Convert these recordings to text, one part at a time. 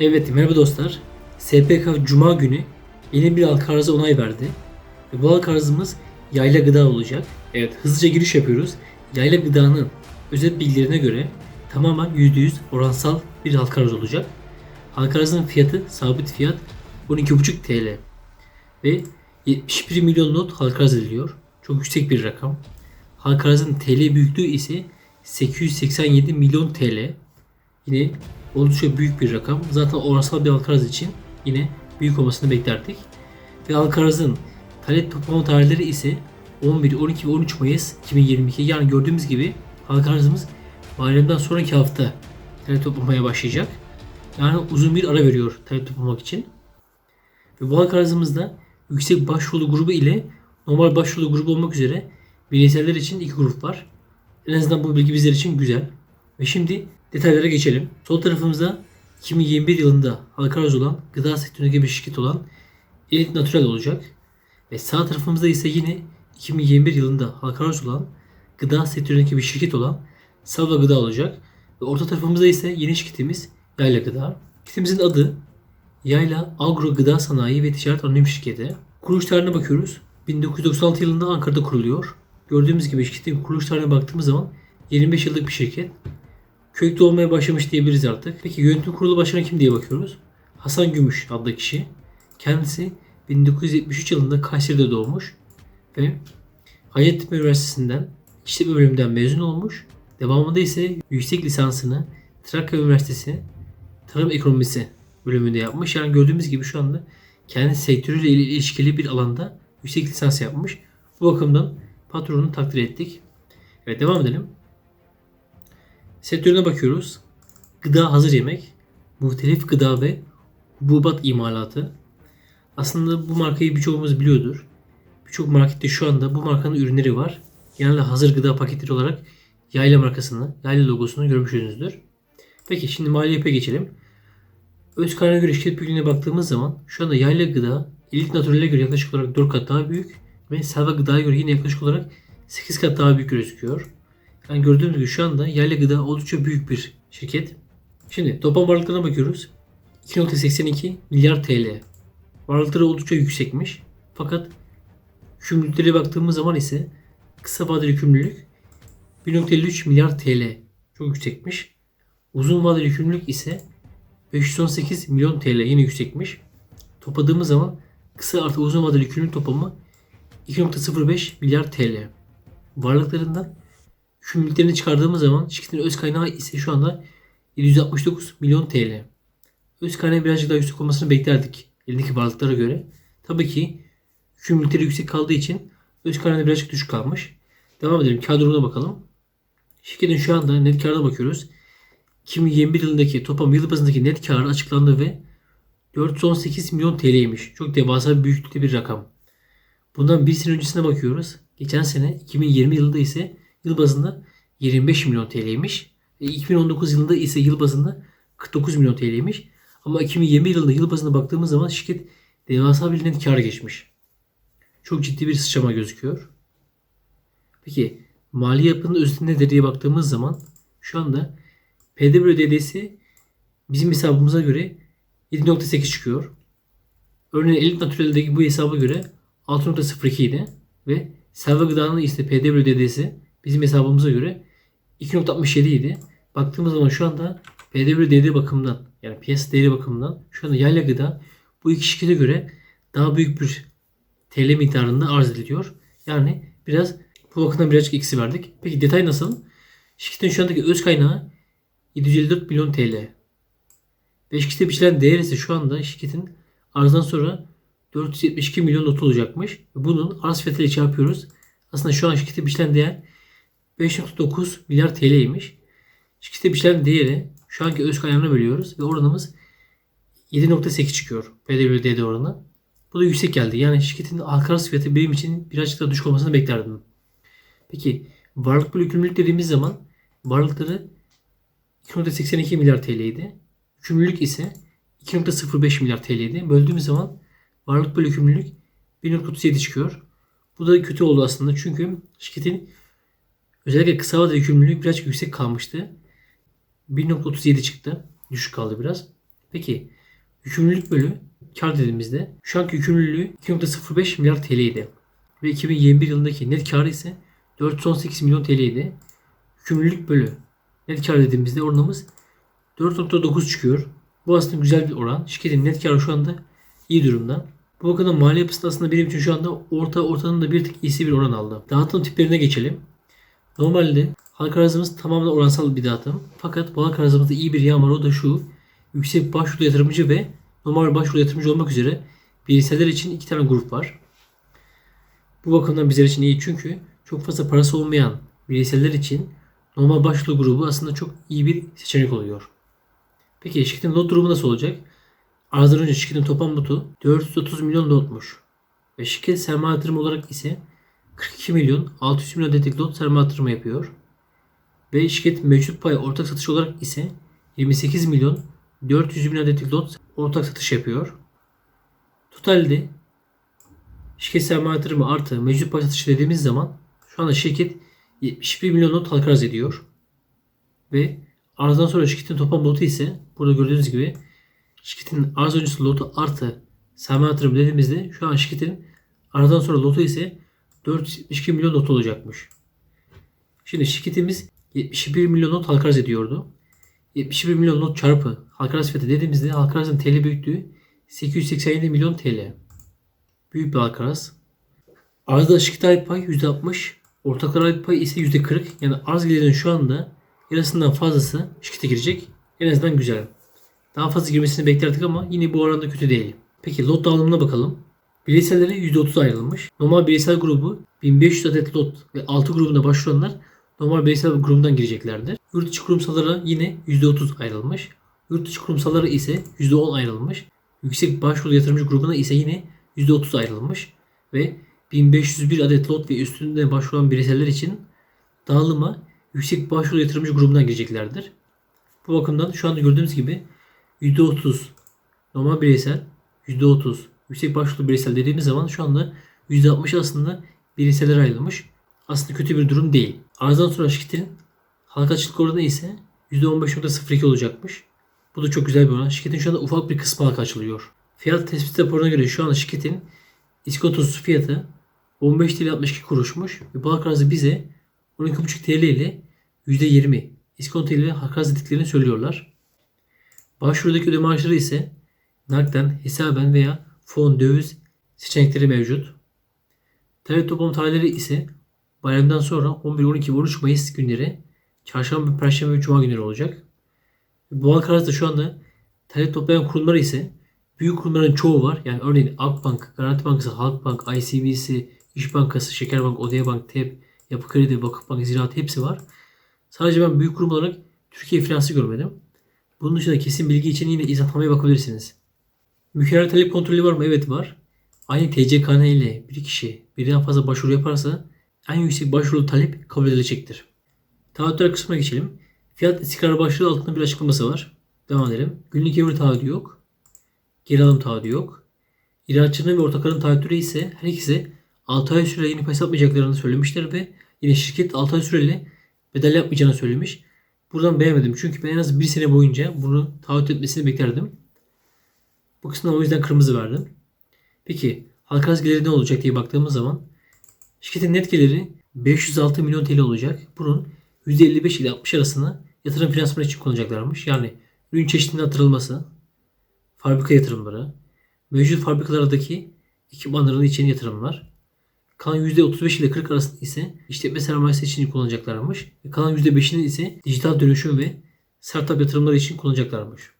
Evet merhaba dostlar. SPK Cuma günü yeni bir halka arzı onay verdi. Ve bu halka arzımız yayla gıda olacak. Evet hızlıca giriş yapıyoruz. Yayla gıdanın özet bilgilerine göre tamamen %100 oransal bir halka arz olacak. Halka arzının fiyatı sabit fiyat 12,5 TL. Ve 71 milyon not halka arz ediliyor. Çok yüksek bir rakam. Halka TL büyüklüğü ise 887 milyon TL. Yine oldukça büyük bir rakam. Zaten oransal bir halka için yine büyük olmasını beklerdik. Ve halka talep toplama tarihleri ise 11, 12 ve 13 Mayıs 2022. Yani gördüğümüz gibi halka bayramdan sonraki hafta talep toplamaya başlayacak. Yani uzun bir ara veriyor talep toplamak için. Ve bu halka yüksek başvuru grubu ile normal başvuru grubu olmak üzere bireyseller için iki grup var. En azından bu bilgi bizler için güzel. Ve şimdi detaylara geçelim. Sol tarafımızda 2021 yılında halka arz olan gıda sektöründeki bir şirket olan Elite Natural olacak. Ve sağ tarafımızda ise yine 2021 yılında halka arz olan gıda sektöründeki bir şirket olan Salva Gıda olacak. Ve orta tarafımızda ise yeni şirketimiz Yayla Gıda. Şirketimizin adı Yayla Agro Gıda Sanayi ve Ticaret Anonim Şirketi. Kuruluş tarihine bakıyoruz. 1996 yılında Ankara'da kuruluyor. Gördüğümüz gibi şirketin kuruluş tarihine baktığımız zaman 25 yıllık bir şirket. Köklü olmaya başlamış diyebiliriz artık. Peki yönetim kurulu başkanı kim diye bakıyoruz. Hasan Gümüş adlı kişi. Kendisi 1973 yılında Kayseri'de doğmuş ve Hacettepe Üniversitesi'nden İşletme bölümünden mezun olmuş. Devamında ise yüksek lisansını Trakya Üniversitesi Tarım Ekonomisi bölümünde yapmış. Yani gördüğümüz gibi şu anda kendi sektörüyle ilişkili bir alanda yüksek lisans yapmış. Bu bakımdan patronunu takdir ettik. Evet devam edelim. Sektörüne bakıyoruz. Gıda hazır yemek, muhtelif gıda ve hububat imalatı. Aslında bu markayı birçoğumuz biliyordur. Birçok markette şu anda bu markanın ürünleri var. Genelde hazır gıda paketleri olarak Yayla markasını, Yayla logosunu görmüşsünüzdür. Peki şimdi maliyete geçelim. Öz kaynağına göre şirket büyüklüğüne baktığımız zaman şu anda Yayla Gıda Elite Natural'e göre yaklaşık olarak 4 kat daha büyük ve Selva Gıda'ya göre yine yaklaşık olarak 8 kat daha büyük gözüküyor. Yani gördüğünüz gibi şu anda Yayla Gıda oldukça büyük bir şirket. Şimdi toplam varlıklarına bakıyoruz. 2.82 milyar TL. Varlıkları oldukça yüksekmiş. Fakat yükümlülüklere baktığımız zaman ise kısa vadeli yükümlülük 1.53 milyar TL. Çok yüksekmiş. Uzun vadeli yükümlülük ise 518 milyon TL yine yüksekmiş. Topladığımız zaman kısa artı uzun vadeli yükümlülük toplamı 2.05 milyar TL. Varlıklarından yükümlülüklerini çıkardığımız zaman şirketin öz kaynağı ise şu anda 769 milyon TL. Öz kaynağı birazcık daha yüksek olmasını beklerdik elindeki varlıklara göre. Tabii ki yükümlülükleri yüksek kaldığı için öz kaynağı birazcık düşük kalmış. Devam edelim. Kar durumuna bakalım. Şirketin şu anda net karına bakıyoruz. 2021 yılındaki toplam yıl bazındaki net karı açıklandı ve 418 milyon TL'ymiş. Çok devasa bir büyüklükte bir rakam. Bundan bir sene öncesine bakıyoruz. Geçen sene 2020 yılında ise yıl bazında 25 milyon TL'ymiş. E, 2019 yılında ise yıl bazında 49 milyon TL'ymiş. Ama 2020 yılında yıl bazında baktığımız zaman şirket devasa bir net kar geçmiş. Çok ciddi bir sıçrama gözüküyor. Peki mali yapının özeti nedir diye baktığımız zaman şu anda PD bölü DD'si bizim hesabımıza göre 7.8 çıkıyor. Örneğin Elite Natural'deki bu hesaba göre 6.02 idi ve Selva Gıda'nın ise PD bölü DD'si bizim hesabımıza göre 2.67 idi. Baktığımız zaman şu anda PD bölü DD bakımından yani piyasa değeri bakımından şu anda Yayla Gıda bu iki şirkete göre daha büyük bir TL miktarında arz ediliyor. Yani biraz bu bakımdan birazcık eksi verdik. Peki detay nasıl? Şirketin şu andaki öz kaynağı 754 milyon TL. Ve şirkete biçilen değer ise şu anda şirketin arzdan sonra 472 milyon not olacakmış. Bunun arz fiyatıyla çarpıyoruz. Aslında şu an şirkete biçilen değer 5.9 milyar TL'ymiş. Şirkete biçilen değeri şu anki öz kaynağına bölüyoruz ve oranımız 7.8 çıkıyor. PDVDD oranı. Bu da yüksek geldi. Yani şirketin halka arz fiyatı benim için birazcık daha düşük olmasını beklerdim. Peki varlık bölü yükümlülük dediğimiz zaman varlıkları 2.82 milyar TL'ydi. Yükümlülük ise 2.05 milyar TL'ydi. Böldüğümüz zaman varlık bölü yükümlülük 1.37 çıkıyor. Bu da kötü oldu aslında çünkü şirketin Özellikle kısa vadeli yükümlülük birazcık yüksek kalmıştı. 1.37 çıktı. Düşük kaldı biraz. Peki yükümlülük bölü kar dediğimizde şu anki yükümlülüğü 2.05 milyar TL idi. Ve 2021 yılındaki net karı ise 418 milyon TL idi. Yükümlülük bölü net kar dediğimizde oranımız 4.9 çıkıyor. Bu aslında güzel bir oran. Şirketin net karı şu anda iyi durumda. Bu bakımdan mali yapısı aslında benim için şu anda orta ortanın da bir tık iyisi bir oran aldı. Dağıtım tiplerine geçelim. Normalde halka arzımız tamamen oransal bir dağıtım. Fakat bu halka arzımızda iyi bir yan var. O da şu. Yüksek başvuru yatırımcı ve normal başvuru yatırımcı olmak üzere bireyseller için iki tane grup var. Bu bakımdan bizler için iyi çünkü çok fazla parası olmayan bireyseller için normal başvuru grubu aslında çok iyi bir seçenek oluyor. Peki şirketin lot durumu nasıl olacak? Arzdan önce şirketin toplam lotu 430 milyon lotmuş. Ve şirket sermaye yatırımı olarak ise 42 milyon 600 milyon adetlik lot sermaye yatırımı yapıyor. Ve şirket mevcut pay ortak satış olarak ise 28 milyon 400 milyon adetlik lot ortak satış yapıyor. Totalde şirket sermaye yatırımı artı mevcut pay satışı dediğimiz zaman şu anda şirket 71 milyon lot halka arz ediyor. Ve arzdan sonra şirketin toplam lotu ise burada gördüğünüz gibi şirketin arz öncesi lotu artı sermaye yatırımı dediğimizde şu an şirketin aradan sonra lotu ise 472 milyon lot olacakmış. Şimdi şirketimiz 71 milyon not halka arz ediyordu. 71 milyon not çarpı halka arz fiyatı dediğimizde halka arzın TL büyüklüğü 887 milyon TL. Büyük bir halka arz. Arzda şirkete ait pay %60, ortaklara ait pay ise %40. Yani arz gelirinin şu anda yarısından fazlası şirkete girecek. En azından güzel. Daha fazla girmesini beklerdik ama yine bu oranda kötü değil. Peki lot dağılımına bakalım. Bireysellere %30 ayrılmış. Normal bireysel grubu 1500 adet lot ve 6 grubunda başvuranlar normal bireysel grubundan gireceklerdir. Yurt içi kurumsallara yine %30 ayrılmış. Yurt dışı kurumsallara ise %10 ayrılmış. Yüksek başvuru yatırımcı grubuna ise yine %30 ayrılmış. Ve 1501 adet lot ve üstünde başvuran bireyseller için dağılıma yüksek başvuru yatırımcı grubundan gireceklerdir. Bu bakımdan şu anda gördüğünüz gibi %30 normal bireysel, %30 yüksek başvuru bireysel dediğimiz zaman şu anda %60 aslında bireyseller ayrılmış. Aslında kötü bir durum değil. Arzdan sonra şirketin halka açıklık oranı ise %15.02 olacakmış. Bu da çok güzel bir oran. Şirketin şu anda ufak bir kısmı halka açılıyor. Fiyat tespit raporuna göre şu anda şirketin iskontosu fiyatı 15 TL 62 kuruşmuş. Ve bu halka arzı bize 12.5 TL ile %20 iskonto ile halka arz ettiklerini söylüyorlar. Başvurudaki ödeme maaşları ise nakden, hesaben veya fon, döviz seçenekleri mevcut. Talep toplam tarihleri ise bayramdan sonra 11, 12 ve 13 Mayıs günleri çarşamba, perşembe ve cuma günleri olacak. Halka arzda şu anda talep toplayan kurumlar ise büyük kurumların çoğu var. Yani örneğin Akbank, Garanti Bankası, Halkbank, ICBC, İş Bankası, Şekerbank, Odea Bank, TEP, Yapı Kredi, Vakıfbank, Ziraat hepsi var. Sadece ben büyük kurum olarak Türkiye finansı görmedim. Bunun dışında kesin bilgi için yine izahnamaya bakabilirsiniz. Mükerrer talep kontrolü var mı? Evet var. Aynı TCKN ile bir kişi birden fazla başvuru yaparsa en yüksek başvuru talep kabul edilecektir. Taahhütler kısmına geçelim. Fiyat istikrarı başlığı altında bir açıklaması var. Devam edelim. Günlük emir taahhüdü yok. Geri alım taahhüdü yok. İhracatçının ve ortakların taahhütleri ise her ikisi 6 ay süreyle yeni pay satmayacaklarını söylemişler ve yine şirket 6 ay süreyle bedel yapmayacağını söylemiş. Buradan beğenmedim çünkü ben en az bir sene boyunca bunu taahhüt etmesini beklerdim. Bu kısmına o yüzden kırmızı verdim. Peki halka arz geliri ne olacak diye baktığımız zaman şirketin net geliri 506 milyon TL olacak. Bunun %55 ile 60 arasını yatırım finansmanı için kullanacaklarmış. Yani ürün çeşitliliğinin artırılması, fabrika yatırımları, mevcut fabrikalardaki ekipmanların için yatırımlar, kalan %35 ile 40 arasında ise işletme sermayesi için kullanacaklarmış. Ve kalan %5'ini ise dijital dönüşüm ve startup yatırımları için kullanacaklarmış.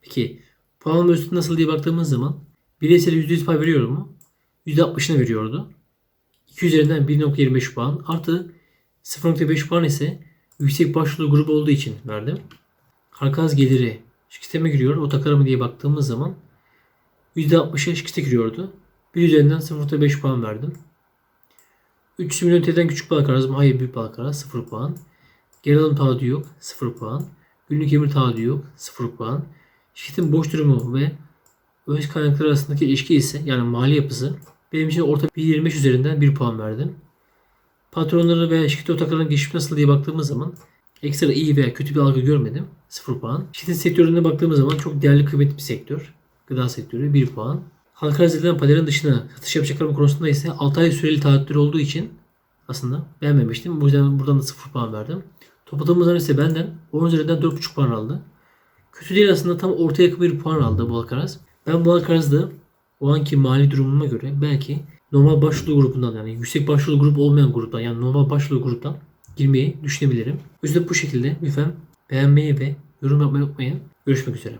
Peki puanlama üstü nasıl diye baktığımız zaman bireysel %100 pay veriyor mu? %60'ını veriyordu. 2 üzerinden 1.25 puan artı 0.5 puan ise yüksek başvuru grubu olduğu için verdim. Halkaz geliri şirketime giriyor. O takar mı diye baktığımız zaman %60'a şirkete giriyordu. 1 üzerinden 0.5 puan verdim. 300 milyon TL'den küçük balık arazım. Hayır büyük balık araz 0 puan. Geri alım taahhüdü yok 0 puan. Günlük emir taahhüdü yok 0 puan. Şirketin borç durumu ve öz kaynakları arasındaki ilişki ise yani mali yapısı benim için orta 1.25 üzerinden 1 puan verdim. Patronları veya şirket ortaklarının geçmiş nasıl diye baktığımız zaman ekstra iyi veya kötü bir algı görmedim. 0 puan. Şirketin sektörüne baktığımız zaman çok değerli kıymetli bir sektör. Gıda sektörü 1 puan. Halka arz edilen pazarın dışına satış yapacaklarım konusunda ise 6 ay süreli taahhütleri olduğu için aslında beğenmemiştim. Bu yüzden buradan da 0 puan verdim. Topladığımız zaman ise benden 10 üzerinden 4,5 puan aldı. Kötü değil aslında tam ortaya yakın bir puan aldı bu halka arz. Ben bu halka arzda o anki mali durumuma göre belki normal başvuru grubundan yani yüksek başvuru grup olmayan gruptan yani normal başvuru gruptan girmeyi düşünebilirim. O yüzden bu şekilde lütfen beğenmeyi ve yorum yapmayı unutmayın. Görüşmek üzere.